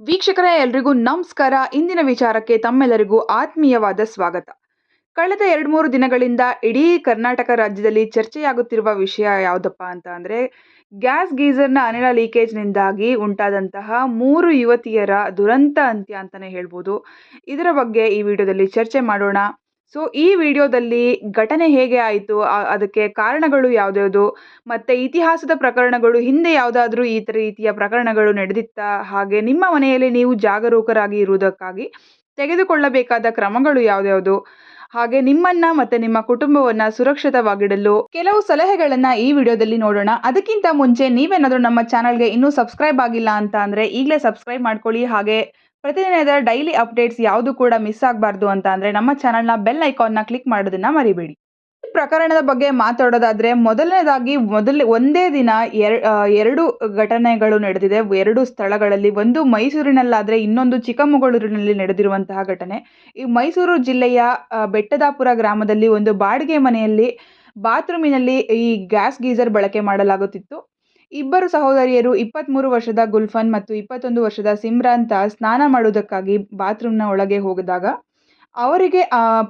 ವೀಕ್ಷಕರೇ, ಎಲ್ರಿಗೂ ನಮಸ್ಕಾರ. ಇಂದಿನ ವಿಚಾರಕ್ಕೆ ತಮ್ಮೆಲ್ಲರಿಗೂ ಆತ್ಮೀಯವಾದ ಸ್ವಾಗತ. ಕಳೆದ ಎರಡು ಮೂರು ದಿನಗಳಿಂದ ಇಡೀ ಕರ್ನಾಟಕ ರಾಜ್ಯದಲ್ಲಿ ಚರ್ಚೆಯಾಗುತ್ತಿರುವ ವಿಷಯ ಯಾವುದಪ್ಪ ಅಂತ ಅಂದರೆ, ಗ್ಯಾಸ್ ಗೀಸರ್ನ ಅನಿಲ ಲೀಕೇಜ್ನಿಂದಾಗಿ ಉಂಟಾದಂತಹ ಮೂರು ಯುವತಿಯರ ದುರಂತ ಅಂತ್ಯ ಅಂತಲೇ ಹೇಳ್ಬೋದು. ಇದರ ಬಗ್ಗೆ ಈ ವಿಡಿಯೋದಲ್ಲಿ ಚರ್ಚೆ ಮಾಡೋಣ. ಸೊ ಈ ವಿಡಿಯೋದಲ್ಲಿ ಘಟನೆ ಹೇಗೆ ಆಯಿತು? ಅದಕ್ಕೆ ಕಾರಣಗಳು ಯಾವ್ದ್ಯಾವುದು? ಮತ್ತು ಇತಿಹಾಸದ ಪ್ರಕರಣಗಳು ಹಿಂದೆ ಯಾವುದಾದ್ರೂ ಈ ರೀತಿಯ ಪ್ರಕರಣಗಳು ನಡೆದಿತ್ತಾ? ಹಾಗೆ ನಿಮ್ಮ ಮನೆಯಲ್ಲಿ ನೀವು ಜಾಗರೂಕರಾಗಿ ಇರುವುದಕ್ಕಾಗಿ ತೆಗೆದುಕೊಳ್ಳಬೇಕಾದ ಕ್ರಮಗಳು ಯಾವ್ದ್ಯಾವುದು? ಹಾಗೆ ನಿಮ್ಮನ್ನ ಮತ್ತೆ ನಿಮ್ಮ ಕುಟುಂಬವನ್ನ ಸುರಕ್ಷಿತವಾಗಿಡಲು ಕೆಲವು ಸಲಹೆಗಳನ್ನ ಈ ವಿಡಿಯೋದಲ್ಲಿ ನೋಡೋಣ. ಅದಕ್ಕಿಂತ ಮುಂಚೆ ನೀವೇನಾದರೂ ನಮ್ಮ ಚಾನಲ್ಗೆ ಇನ್ನೂ ಸಬ್ಸ್ಕ್ರೈಬ್ ಆಗಿಲ್ಲ ಅಂತ ಅಂದರೆ ಈಗಲೇ ಸಬ್ಸ್ಕ್ರೈಬ್ ಮಾಡ್ಕೊಳ್ಳಿ. ಹಾಗೆ ಪ್ರತಿದಿನದ ಡೈಲಿ ಅಪ್ಡೇಟ್ಸ್ ಯಾವುದು ಕೂಡ ಮಿಸ್ ಆಗಬಾರ್ದು ಅಂತ ಅಂದರೆ ನಮ್ಮ ಚಾನಲ್ನ ಬೆಲ್ ಐಕಾನ್ನ ಕ್ಲಿಕ್ ಮಾಡೋದನ್ನ ಮರಿಬೇಡಿ. ಈ ಪ್ರಕರಣದ ಬಗ್ಗೆ ಮಾತಾಡೋದಾದರೆ ಮೊದಲನೇದಾಗಿ ಮೊದಲ ಒಂದೇ ದಿನ ಎರ- ಎರಡು ಘಟನೆಗಳು ನಡೆದಿದೆ. ಎರಡು ಸ್ಥಳಗಳಲ್ಲಿ ಒಂದು ಮೈಸೂರಿನಲ್ಲಾದರೆ ಇನ್ನೊಂದು ಚಿಕ್ಕಮಗಳೂರಿನಲ್ಲಿ ನಡೆದಿರುವಂತಹ ಘಟನೆ. ಈ ಮೈಸೂರು ಜಿಲ್ಲೆಯ ಬೆಟ್ಟದಾಪುರ ಗ್ರಾಮದಲ್ಲಿ ಒಂದು ಬಾಡಿಗೆ ಮನೆಯಲ್ಲಿ ಬಾತ್ರೂಮಿನಲ್ಲಿ ಈ ಗ್ಯಾಸ್ ಗೀಸರ್ ಬಳಕೆ ಮಾಡಲಾಗುತ್ತಿತ್ತು. ಇಬ್ಬರು ಸಹೋದರಿಯರು ಇಪ್ಪತ್ತ್ಮೂರು ವರ್ಷದ ಗುಲ್ಫನ್ ಮತ್ತು ಇಪ್ಪತ್ತೊಂದು ವರ್ಷದ ಸಿಮ್ರಾಂತ ಸ್ನಾನ ಮಾಡುವುದಕ್ಕಾಗಿ ಬಾತ್ರೂಮ್ನ ಒಳಗೆ ಹೋಗಿದಾಗ ಅವರಿಗೆ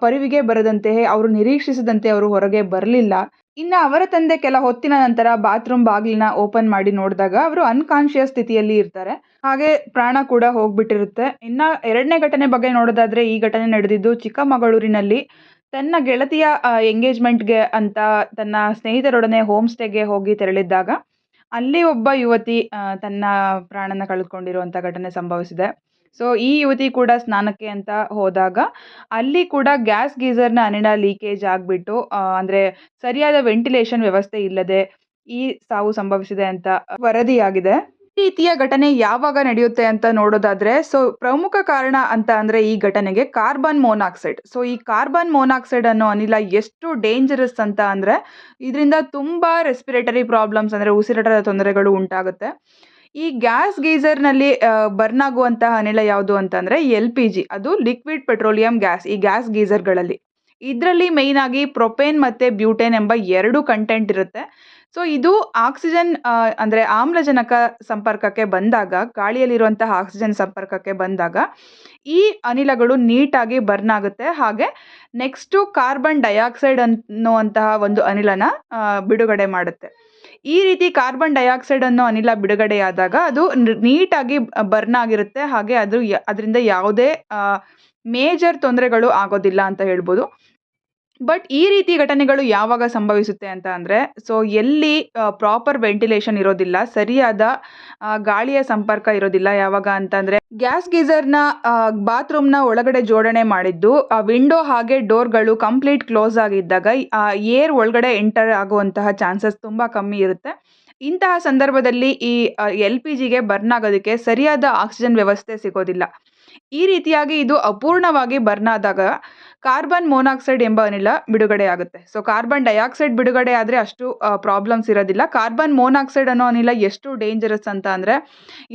ಪರಿವಿಗೆ ಬರದಂತೆಯೇ ಅವರು ನಿರೀಕ್ಷಿಸದಂತೆ ಅವರು ಹೊರಗೆ ಬರಲಿಲ್ಲ. ಇನ್ನು ಅವರ ತಂದೆ ಕೆಲ ಹೊತ್ತಿನ ನಂತರ ಬಾತ್ರೂಮ್ ಬಾಗಿಲಿನ ಓಪನ್ ಮಾಡಿ ನೋಡಿದಾಗ ಅವರು ಅನ್ಕಾನ್ಷಿಯಸ್ ಸ್ಥಿತಿಯಲ್ಲಿ ಇರ್ತಾರೆ. ಹಾಗೆ ಪ್ರಾಣ ಕೂಡ ಹೋಗ್ಬಿಟ್ಟಿರುತ್ತೆ. ಇನ್ನ ಎರಡನೇ ಘಟನೆ ಬಗ್ಗೆ ನೋಡೋದಾದ್ರೆ ಈ ಘಟನೆ ನಡೆದಿದ್ದು ಚಿಕ್ಕಮಗಳೂರಿನಲ್ಲಿ ತನ್ನ ಗೆಳತಿಯ ಎಂಗೇಜ್ಮೆಂಟ್ಗೆ ಅಂತ ತನ್ನ ಸ್ನೇಹಿತರೊಡನೆ ಹೋಮ್ ಸ್ಟೇಗೆ ಹೋಗಿ ತೆರಳಿದ್ದಾಗ ಅಲ್ಲಿ ಒಬ್ಬ ಯುವತಿ ತನ್ನ ಪ್ರಾಣನ ಕಳೆದುಕೊಂಡಿರುವಂಥ ಘಟನೆ ಸಂಭವಿಸಿದೆ. ಸೊ ಈ ಯುವತಿ ಕೂಡ ಸ್ನಾನಕ್ಕೆ ಅಂತ ಹೋದಾಗ ಅಲ್ಲಿ ಕೂಡ ಗ್ಯಾಸ್ ಗೀಸರ್ನ ಅನಿಲ ಲೀಕೇಜ್ ಆಗಿಬಿಟ್ಟು ಅಂದರೆ ಸರಿಯಾದ ವೆಂಟಿಲೇಷನ್ ವ್ಯವಸ್ಥೆ ಇಲ್ಲದೆ ಈ ಸಾವು ಸಂಭವಿಸಿದೆ ಅಂತ ವರದಿಯಾಗಿದೆ. ರೀತಿಯ ಘಟನೆ ಯಾವಾಗ ನಡೆಯುತ್ತೆ ಅಂತ ನೋಡೋದಾದ್ರೆ ಸೊ ಪ್ರಮುಖ ಕಾರಣ ಅಂತ ಅಂದ್ರೆ ಈ ಘಟನೆಗೆ ಕಾರ್ಬನ್ ಮೋನಾಕ್ಸೈಡ್ ಸೊ ಈ ಕಾರ್ಬನ್ ಮೋನಾಕ್ಸೈಡ್ ಅನ್ನೋ ಅನಿಲ ಎಷ್ಟು ಡೇಂಜರಸ್ ಅಂತ ಅಂದ್ರೆ, ಇದರಿಂದ ತುಂಬಾ ರೆಸ್ಪಿರೇಟರಿ ಪ್ರಾಬ್ಲಮ್ಸ್ ಅಂದ್ರೆ ಉಸಿರಾಟದ ತೊಂದರೆಗಳು ಉಂಟಾಗುತ್ತೆ. ಈ ಗ್ಯಾಸ್ ಗೀಸರ್ನಲ್ಲಿ ಬರ್ನ್ ಆಗುವಂತಹ ಅನಿಲ ಯಾವುದು ಅಂತಂದ್ರೆ ಎಲ್ ಪಿ ಜಿ ಅದು ಲಿಕ್ವಿಡ್ ಪೆಟ್ರೋಲಿಯಂ ಗ್ಯಾಸ್ ಈ ಗ್ಯಾಸ್ ಗೀಸರ್ಗಳಲ್ಲಿ ಇದರಲ್ಲಿ ಮೇಯ್ನ್ ಆಗಿ ಪ್ರೊಪೇನ್ ಮತ್ತೆ ಬ್ಯೂಟೇನ್ ಎಂಬ ಎರಡು ಕಂಟೆಂಟ್ ಇರುತ್ತೆ. ಸೊ ಇದು ಆಕ್ಸಿಜನ್ ಅಂದರೆ ಆಮ್ಲಜನಕ ಸಂಪರ್ಕಕ್ಕೆ ಬಂದಾಗ, ಗಾಳಿಯಲ್ಲಿರುವಂತಹ ಆಕ್ಸಿಜನ್ ಸಂಪರ್ಕಕ್ಕೆ ಬಂದಾಗ ಈ ಅನಿಲಗಳು ನೀಟಾಗಿ ಬರ್ನ್ ಆಗುತ್ತೆ. ಹಾಗೆ ನೆಕ್ಸ್ಟು ಕಾರ್ಬನ್ ಡೈಆಕ್ಸೈಡ್ ಅನ್ನುವಂತಹ ಒಂದು ಅನಿಲನ ಬಿಡುಗಡೆ ಮಾಡುತ್ತೆ. ಈ ರೀತಿ ಕಾರ್ಬನ್ ಡೈಆಕ್ಸೈಡ್ ಅನ್ನೋ ಅನಿಲ ಬಿಡುಗಡೆಯಾದಾಗ ಅದು ನೀಟಾಗಿ ಬರ್ನ್ ಆಗಿರುತ್ತೆ. ಹಾಗೆ ಅದು ಅದರಿಂದ ಯಾವುದೇ ಮೇಜರ್ ತೊಂದರೆಗಳು ಆಗೋದಿಲ್ಲ ಅಂತ ಹೇಳ್ಬೋದು. ಬಟ್ ಈ ರೀತಿ ಘಟನೆಗಳು ಯಾವಾಗ ಸಂಭವಿಸುತ್ತೆ ಅಂತ ಅಂದರೆ, ಸೊ ಎಲ್ಲಿ ಪ್ರಾಪರ್ ವೆಂಟಿಲೇಷನ್ ಇರೋದಿಲ್ಲ, ಸರಿಯಾದ ಗಾಳಿಯ ಸಂಪರ್ಕ ಇರೋದಿಲ್ಲ ಯಾವಾಗ ಅಂತಂದರೆ ಗ್ಯಾಸ್ ಗೀಸರ್ನ ಬಾತ್ರೂಮ್ನ ಒಳಗಡೆ ಜೋಡಣೆ ಮಾಡಿದ್ದು, ಆ ವಿಂಡೋ ಹಾಗೆ ಡೋರ್ಗಳು ಕಂಪ್ಲೀಟ್ ಕ್ಲೋಸ್ ಆಗಿದ್ದಾಗ ಏರ್ ಒಳಗಡೆ ಎಂಟರ್ ಆಗುವಂತಹ ಚಾನ್ಸಸ್ ತುಂಬ ಕಮ್ಮಿ ಇರುತ್ತೆ. ಇಂತಹ ಸಂದರ್ಭದಲ್ಲಿ ಈ ಎಲ್ ಪಿ ಜಿಗೆ ಬರ್ನ್ ಆಗೋದಕ್ಕೆ ಸರಿಯಾದ ಆಕ್ಸಿಜನ್ ವ್ಯವಸ್ಥೆ ಸಿಗೋದಿಲ್ಲ. ಈ ರೀತಿಯಾಗಿ ಇದು ಅಪೂರ್ಣವಾಗಿ ಬರ್ನ್ ಆದಾಗ ಕಾರ್ಬನ್ ಮೊನಾಕ್ಸೈಡ್ ಎಂಬ ಅನಿಲ ಬಿಡುಗಡೆ ಆಗುತ್ತೆ ಸೊ ಕಾರ್ಬನ್ ಡೈಆಕ್ಸೈಡ್ ಬಿಡುಗಡೆ ಆದರೆ ಅಷ್ಟು ಪ್ರಾಬ್ಲಮ್ಸ್ ಇರೋದಿಲ್ಲ. ಕಾರ್ಬನ್ ಮೋನಾಕ್ಸೈಡ್ ಅನ್ನೋ ಅನಿಲ ಎಷ್ಟು ಡೇಂಜರಸ್ ಅಂತ ಅಂದರೆ,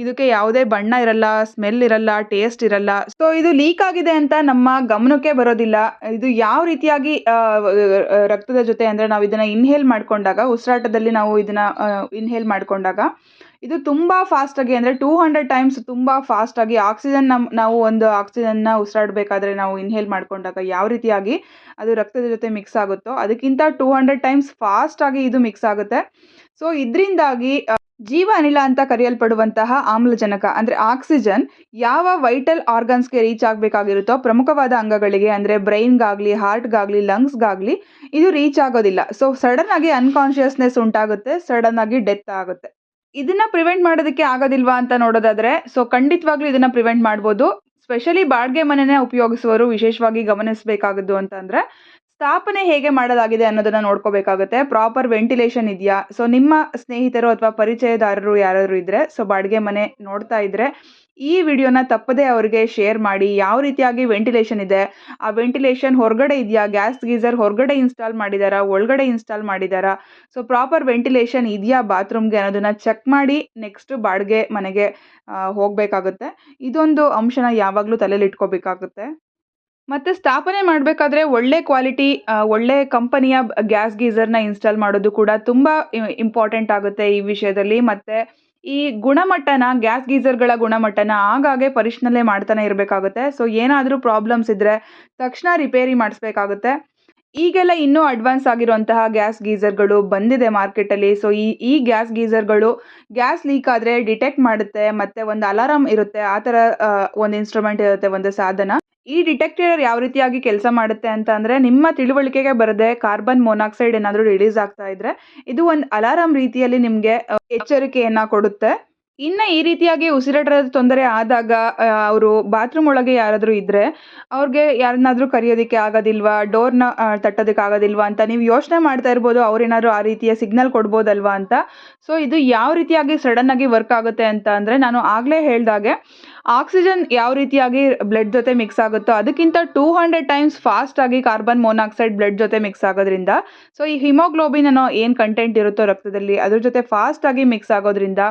ಇದಕ್ಕೆ ಯಾವುದೇ ಬಣ್ಣ ಇರಲ್ಲ ಸ್ಮೆಲ್ ಇರಲ್ಲ ಟೇಸ್ಟ್ ಇರಲ್ಲ. ಸೊ ಇದು ಲೀಕ್ ಆಗಿದೆ ಅಂತ ನಮ್ಮ ಗಮನಕ್ಕೆ ಬರೋದಿಲ್ಲ. ಇದು ಯಾವ ರೀತಿಯಾಗಿ ರಕ್ತದ ಜೊತೆ ಅಂದರೆ ನಾವು ಇದನ್ನು ಇನ್ಹೇಲ್ ಮಾಡಿಕೊಂಡಾಗ, ಉಸಿರಾಟದಲ್ಲಿ ನಾವು ಇದನ್ನು ಇನ್ಹೇಲ್ ಮಾಡ್ಕೊಂಡಾಗ ಇದು ತುಂಬ ಫಾಸ್ಟಾಗಿ ಅಂದರೆ ಟೂ ಹಂಡ್ರೆಡ್ ಟೈಮ್ಸ್ ತುಂಬ ಫಾಸ್ಟಾಗಿ ಆಕ್ಸಿಜನ್ ನಮ್ಮ ನಾವು ಒಂದು ಆಕ್ಸಿಜನ್ನ ಉಸಿರಾಡಬೇಕಾದ್ರೆ ನಾವು ಇನ್ಹೇಲ್ ಮಾಡ್ಕೊಂಡಾಗ ಯಾವ ರೀತಿಯಾಗಿ ಅದು ರಕ್ತದ ಜೊತೆ ಮಿಕ್ಸ್ ಆಗುತ್ತೋ, ಅದಕ್ಕಿಂತ ಟೂ ಹಂಡ್ರೆಡ್ ಟೈಮ್ಸ್ ಫಾಸ್ಟಾಗಿ ಇದು ಮಿಕ್ಸ್ ಆಗುತ್ತೆ. ಸೊ ಇದರಿಂದಾಗಿ ಜೀವ ಅನಿಲ ಅಂತ ಕರೆಯಲ್ಪಡುವಂತಹ ಆಮ್ಲಜನಕ, ಅಂದರೆ ಆಕ್ಸಿಜನ್ ಯಾವ ವೈಟಲ್ ಆರ್ಗನ್ಸ್ಗೆ ರೀಚ್ ಆಗಬೇಕಾಗಿರುತ್ತೋ, ಪ್ರಮುಖವಾದ ಅಂಗಗಳಿಗೆ, ಅಂದರೆ ಬ್ರೈನ್ಗಾಗಲಿ ಹಾರ್ಟ್ಗಾಗಲಿ ಲಂಗ್ಸ್ಗಾಗಲಿ ಇದು ರೀಚ್ ಆಗೋದಿಲ್ಲ. ಸೊ ಸಡನ್ ಆಗಿ ಅನ್ಕಾನ್ಷಿಯಸ್ನೆಸ್ ಉಂಟಾಗುತ್ತೆ ಸಡನ್ ಆಗಿ ಡೆತ್ ಆಗುತ್ತೆ. ಇದನ್ನ ಪ್ರಿವೆಂಟ್ ಮಾಡೋದಕ್ಕೆ ಆಗೋದಿಲ್ವಾ ಅಂತ ನೋಡೋದಾದ್ರೆ ಸೊ ಖಂಡಿತವಾಗ್ಲೂ ಇದನ್ನ ಪ್ರಿವೆಂಟ್ ಮಾಡ್ಬೋದು. ಸ್ಪೆಷಲಿ ಬಾಡಿಗೆ ಮನೆನೇ ಉಪಯೋಗಿಸುವವರು ವಿಶೇಷವಾಗಿ ಗಮನಿಸಬೇಕಾಗದ್ದು ಅಂತಂದ್ರೆ ಸ್ಥಾಪನೆ ಹೇಗೆ ಮಾಡೋದಾಗಿದೆ ಅನ್ನೋದನ್ನ ನೋಡ್ಕೋಬೇಕಾಗುತ್ತೆ. ಪ್ರಾಪರ್ ವೆಂಟಿಲೇಷನ್ ಇದೆಯಾ? ಸೊ ನಿಮ್ಮ ಸ್ನೇಹಿತರು ಅಥವಾ ಪರಿಚಯದಾರರು ಯಾರಾದರೂ ಇದ್ರೆ ಸೊ ಬಾಡಿಗೆ ಮನೆ ನೋಡ್ತಾ ಇದ್ರೆ ಈ ವಿಡಿಯೋನ ತಪ್ಪದೇ ಅವರಿಗೆ ಶೇರ್ ಮಾಡಿ, ಯಾವ ರೀತಿಯಾಗಿ ವೆಂಟಿಲೇಷನ್ ಇದೆ? ಆ ವೆಂಟಿಲೇಷನ್ ಹೊರಗಡೆ ಇದೆಯಾ? ಗ್ಯಾಸ್ ಗೀಸರ್ ಹೊರಗಡೆ ಇನ್ಸ್ಟಾಲ್ ಮಾಡಿದಾರಾ? ಒಳಗಡೆ ಇನ್ಸ್ಟಾಲ್ ಮಾಡಿದಾರಾ? ಸೊ ಪ್ರಾಪರ್ ವೆಂಟಿಲೇಷನ್ ಇದೆಯಾ ಬಾತ್ರೂಮ್ಗೆ ಅನ್ನೋದನ್ನ ಚೆಕ್ ಮಾಡಿ ನೆಕ್ಸ್ಟ್ ಬಾಡಿಗೆ ಮನೆಗೆ ಹೋಗಬೇಕಾಗುತ್ತೆ. ಇದೊಂದು ಅಂಶನ ಯಾವಾಗಲೂ ತಲೆಯಲ್ಲಿ ಇಟ್ಕೋಬೇಕಾಗುತ್ತೆ. ಮತ್ತು ಸ್ಥಾಪನೆ ಮಾಡಬೇಕಾದ್ರೆ ಒಳ್ಳೆ ಕ್ವಾಲಿಟಿ ಒಳ್ಳೆ ಕಂಪನಿಯ ಗ್ಯಾಸ್ ಗೀಸರ್ನ ಇನ್ಸ್ಟಾಲ್ ಮಾಡೋದು ಕೂಡ ತುಂಬ ಇಂಪಾರ್ಟೆಂಟ್ ಆಗುತ್ತೆ ಈ ವಿಷಯದಲ್ಲಿ. ಮತ್ತು ಈ ಗುಣಮಟ್ಟನ ಗ್ಯಾಸ್ ಗೀಝರ್ಗಳ ಗುಣಮಟ್ಟನ ಆಗಾಗ್ಗೆ ಪರಿಶೀಲನೆ ಮಾಡ್ತಾನೆ ಇರಬೇಕಾಗುತ್ತೆ. ಸೊ ಏನಾದರೂ ಪ್ರಾಬ್ಲಮ್ಸ್ ಇದ್ದರೆ ತಕ್ಷಣ ರಿಪೇರಿ ಮಾಡಿಸ್ಬೇಕಾಗುತ್ತೆ. ಈಗೆಲ್ಲ ಇನ್ನೂ ಅಡ್ವಾನ್ಸ್ ಆಗಿರುವಂತಹ ಗ್ಯಾಸ್ ಗೀಝರ್ಗಳು ಬಂದಿದೆ ಮಾರ್ಕೆಟಲ್ಲಿ ಸೊ ಈ ಈ ಗ್ಯಾಸ್ ಗೀಝರ್ಗಳು ಗ್ಯಾಸ್ ಲೀಕ್ ಆದರೆ ಡಿಟೆಕ್ಟ್ ಮಾಡುತ್ತೆ, ಮತ್ತು ಒಂದು ಅಲಾರಾಮ್ ಇರುತ್ತೆ. ಆ ಥರ ಒಂದು ಇನ್ಸ್ಟ್ರೂಮೆಂಟ್ ಇರುತ್ತೆ, ಒಂದು ಸಾಧನ. ಈ ಡಿಟೆಕ್ಟರ್ ಯಾವ ರೀತಿಯಾಗಿ ಕೆಲಸ ಮಾಡುತ್ತೆ ಅಂತ ಅಂದರೆ ನಿಮ್ಮ ತಿಳುವಳಿಕೆಗೆ ಬರದೆ ಕಾರ್ಬನ್ ಮೊನಾಕ್ಸೈಡ್ ಏನಾದರೂ ರಿಲೀಸ್ ಆಗ್ತಾ ಇದ್ದರೆ ಇದು ಒಂದು ಅಲಾರಾಮ್ ರೀತಿಯಲ್ಲಿ ನಿಮಗೆ ಎಚ್ಚರಿಕೆಯನ್ನು ಕೊಡುತ್ತೆ. ಇನ್ನು ಈ ರೀತಿಯಾಗಿ ಉಸಿರಾಟದ ತೊಂದರೆ ಆದಾಗ ಅವರು ಬಾತ್ರೂಮ್ ಒಳಗೆ ಯಾರಾದರೂ ಇದ್ದರೆ ಅವ್ರಿಗೆ ಯಾರನ್ನಾದರೂ ಕರೆಯೋದಕ್ಕೆ ಆಗೋದಿಲ್ವಾ ಡೋರ್ನ ತಟ್ಟೋದಕ್ಕೆ ಆಗೋದಿಲ್ವಾ ಅಂತ ನೀವು ಯೋಚನೆ ಮಾಡ್ತಾ ಇರ್ಬೋದು ಅವ್ರೇನಾದ್ರು ಆ ರೀತಿಯ ಸಿಗ್ನಲ್ ಕೊಡ್ಬೋದಲ್ವಾ ಅಂತ. ಸೊ ಇದು ಯಾವ ರೀತಿಯಾಗಿ ಸಡನ್ನಾಗಿ ವರ್ಕ್ ಆಗುತ್ತೆ ಅಂತ ಅಂದರೆ ನಾನು ಆಗಲೇ ಹೇಳ್ದಾಗೆ ಆಕ್ಸಿಜನ್ ಯಾವ ರೀತಿಯಾಗಿ ಬ್ಲಡ್ ಜೊತೆ ಮಿಕ್ಸ್ ಆಗುತ್ತೋ ಅದಕ್ಕಿಂತ ಟೂ ಹಂಡ್ರೆಡ್ ಟೈಮ್ಸ್ ಫಾಸ್ಟಾಗಿ ಕಾರ್ಬನ್ ಮೊನಾಕ್ಸೈಡ್ ಬ್ಲಡ್ ಜೊತೆ ಮಿಕ್ಸ್ ಆಗೋದ್ರಿಂದ ಸೊ ಈ ಹಿಮೋಗ್ಲೋಬಿನ್ ಅನ್ನೋ ಏನು ಕಂಟೆಂಟ್ ಇರುತ್ತೋ ರಕ್ತದಲ್ಲಿ ಅದ್ರ ಜೊತೆ ಫಾಸ್ಟಾಗಿ ಮಿಕ್ಸ್ ಆಗೋದ್ರಿಂದ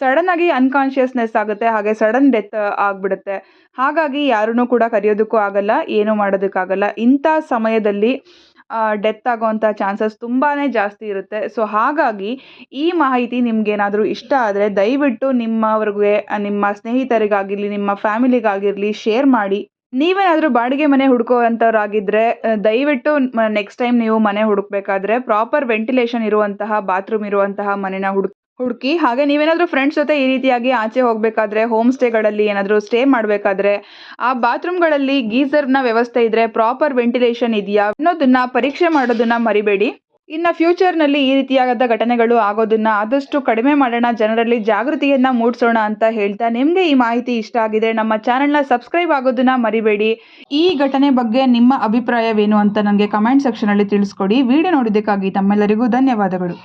ಸಡನ್ನಾಗಿ ಅನ್ಕಾನ್ಷಿಯಸ್ನೆಸ್ ಆಗುತ್ತೆ, ಹಾಗೆ ಸಡನ್ ಡೆತ್ ಆಗಿಬಿಡುತ್ತೆ. ಹಾಗಾಗಿ ಯಾರೂ ಕೂಡ ಕರೆಯೋದಕ್ಕೂ ಆಗಲ್ಲ, ಏನೂ ಮಾಡೋದಕ್ಕಾಗಲ್ಲ. ಇಂಥ ಸಮಯದಲ್ಲಿ ಡೆತ್ ಆಗೋವಂಥ ಚಾನ್ಸಸ್ ತುಂಬಾ ಜಾಸ್ತಿ ಇರುತ್ತೆ. ಸೊ, ಹಾಗಾಗಿ ಈ ಮಾಹಿತಿ ನಿಮಗೇನಾದರೂ ಇಷ್ಟ ಆದರೆ ದಯವಿಟ್ಟು ನಿಮ್ಮವ್ರಿಗೆ, ನಿಮ್ಮ ಸ್ನೇಹಿತರಿಗಾಗಿರಲಿ, ನಿಮ್ಮ ಫ್ಯಾಮಿಲಿಗಾಗಿರಲಿ ಶೇರ್ ಮಾಡಿ. ನೀವೇನಾದರೂ ಬಾಡಿಗೆ ಮನೆ ಹುಡುಕುವಂಥವ್ರಾಗಿದ್ದರೆ ದಯವಿಟ್ಟು ನೆಕ್ಸ್ಟ್ ಟೈಮ್ ನೀವು ಮನೆ ಹುಡುಕಬೇಕಾದ್ರೆ ಪ್ರಾಪರ್ ವೆಂಟಿಲೇಷನ್ ಇರುವಂತಹ ಬಾತ್ರೂಮ್ ಇರುವಂತಹ ಮನೆನ ಹುಡುಕ್ ಹುಡುಕಿ, ಹಾಗೆ ನೀವೇನಾದರೂ ಫ್ರೆಂಡ್ಸ್ ಜೊತೆ ಈ ರೀತಿಯಾಗಿ ಆಚೆ ಹೋಗಬೇಕಾದ್ರೆ ಹೋಮ್ ಸ್ಟೇಗಳಲ್ಲಿ ಏನಾದರೂ ಸ್ಟೇ ಮಾಡಬೇಕಾದ್ರೆ, ಆ ಬಾತ್ರೂಮ್ಗಳಲ್ಲಿ ಗೀಸರ್ನ ವ್ಯವಸ್ಥೆ ಇದ್ದರೆ ಪ್ರಾಪರ್ ವೆಂಟಿಲೇಷನ್ ಇದೆಯಾ? ಅನ್ನೋದನ್ನ, ಪರೀಕ್ಷೆ ಮಾಡೋದನ್ನ ಮರಿಬೇಡಿ. ಇನ್ನು ಫ್ಯೂಚರ್ನಲ್ಲಿ ಈ ರೀತಿಯಾದ ಘಟನೆಗಳು ಆಗೋದನ್ನ ಆದಷ್ಟು ಕಡಿಮೆ ಮಾಡೋಣ, ಜನರಲ್ಲಿ ಜಾಗೃತಿಯನ್ನು ಮೂಡಿಸೋಣ ಅಂತ ಹೇಳ್ತಾ ನಿಮಗೆ ಈ ಮಾಹಿತಿ ಇಷ್ಟ ಆಗಿದೆ ನಮ್ಮ ಚಾನೆಲ್ನ ಸಬ್ಸ್ಕ್ರೈಬ್ ಆಗೋದನ್ನ ಮರಿಬೇಡಿ. ಈ ಘಟನೆ ಬಗ್ಗೆ ನಿಮ್ಮ ಅಭಿಪ್ರಾಯವೇನು ಅಂತ ನನಗೆ ಕಮೆಂಟ್ ಸೆಕ್ಷನಲ್ಲಿ ತಿಳಿಸ್ಕೊಡಿ. ವಿಡಿಯೋ ನೋಡಿದ್ದಕ್ಕಾಗಿ ತಮ್ಮೆಲ್ಲರಿಗೂ ಧನ್ಯವಾದಗಳು.